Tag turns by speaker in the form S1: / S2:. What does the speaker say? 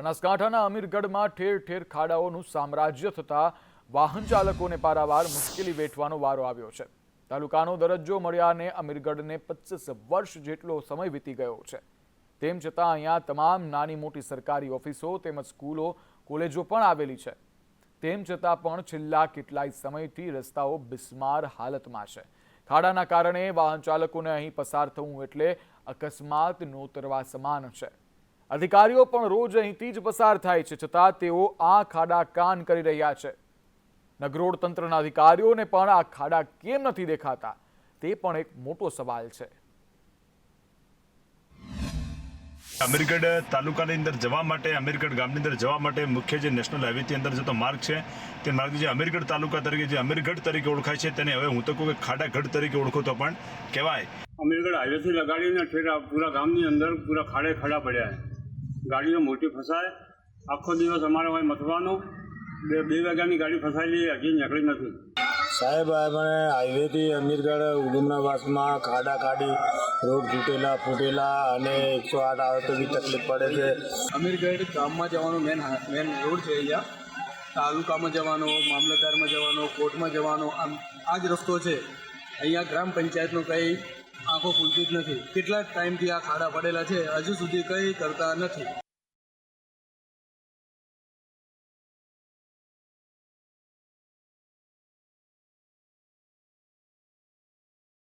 S1: બનાસકાંઠાના અમીરગઢમાં ઠેર ઠેર ખાડાઓનું સામ્રાજ્ય થતાં વાહન ચાલકોને પારાવાર મુશ્કેલી વેઠવાનો વારો આવ્યો છે. તાલુકાનો દરજ્જો મળ્યાને અમીરગઢને પચીસ વર્ષ જેટલો સમય વીતી ગયો છે. તેમ છતાં અહીંયા તમામ નાની મોટી સરકારી ઓફિસો તેમજ સ્કૂલો, કોલેજો પણ આવેલી છે. તેમ છતાં પણ છેલ્લા કેટલાય સમયથી રસ્તાઓ બિસ્માર હાલતમાં છે. ખાડાના કારણે વાહન ચાલકોને અહીં પસાર થવું એટલે અકસ્માત નોતરવા સમાન છે. અધિકારીઓ પણ રોજ અહીંથી જ પસાર થાય છે છતાં તેઓ આ ખાડા કાન કરી રહ્યા છે. નગરોડ તંત્રના અધિકારીઓને પણ આ ખાડા કેમ નથી દેખાતા? તે પણ એક મોટો સવાલ છે.
S2: અમીરગઢ તાલુકાની અંદર જવા માટે અમીરગઢ ગામની અંદર જવા માટે મુખ્ય જે નેશનલ હાઈવેથી અંદર જતો માર્ગ છે તે માર્ગ જે અમીરગઢ તાલુકા તરીકે જે અમીરગઢ તરીકે ઓળખાય છે તેને હવે હું તો કહું કે ખાડાગઢ તરીકે ઓળખો તો પણ કહેવાય.
S3: અમીરગઢ હાઈવેથી લગાડીને ઠેર આ પૂરા ગામની અંદર પૂરા ખાડે ખાડા પડ્યા છે. ગાડીઓ મોટી ફસાય. આખો દિવસ અમારે હોય મથવાનો. બે બે વાગ્યાની ગાડી ફસાયેલી હજી નીકળી નથી.
S4: સાહેબ આપણે હાઈવેથી અમીરગઢ ઉડુમનાવાસમાં ખાડા ખાડી રોડ તૂટેલા ફૂટેલા અને એકસો આઠ આવે તો બી તકલીફ પડે છે.
S5: અમીરગઢ ગામમાં જવાનો મેન મેન રોડ છે અહીંયા. તાલુકામાં જવાનો મામલતદારમાં જવાનો કોર્ટમાં જવાનો આમ આ જ રસ્તો છે. અહીંયા ગ્રામ પંચાયતનું કંઈ આંખો ખુલતી જ નથી. કેટલા ટાઈમથી આ ખાડા પડેલા છે. હજુ સુધી કંઈ કરતા નથી.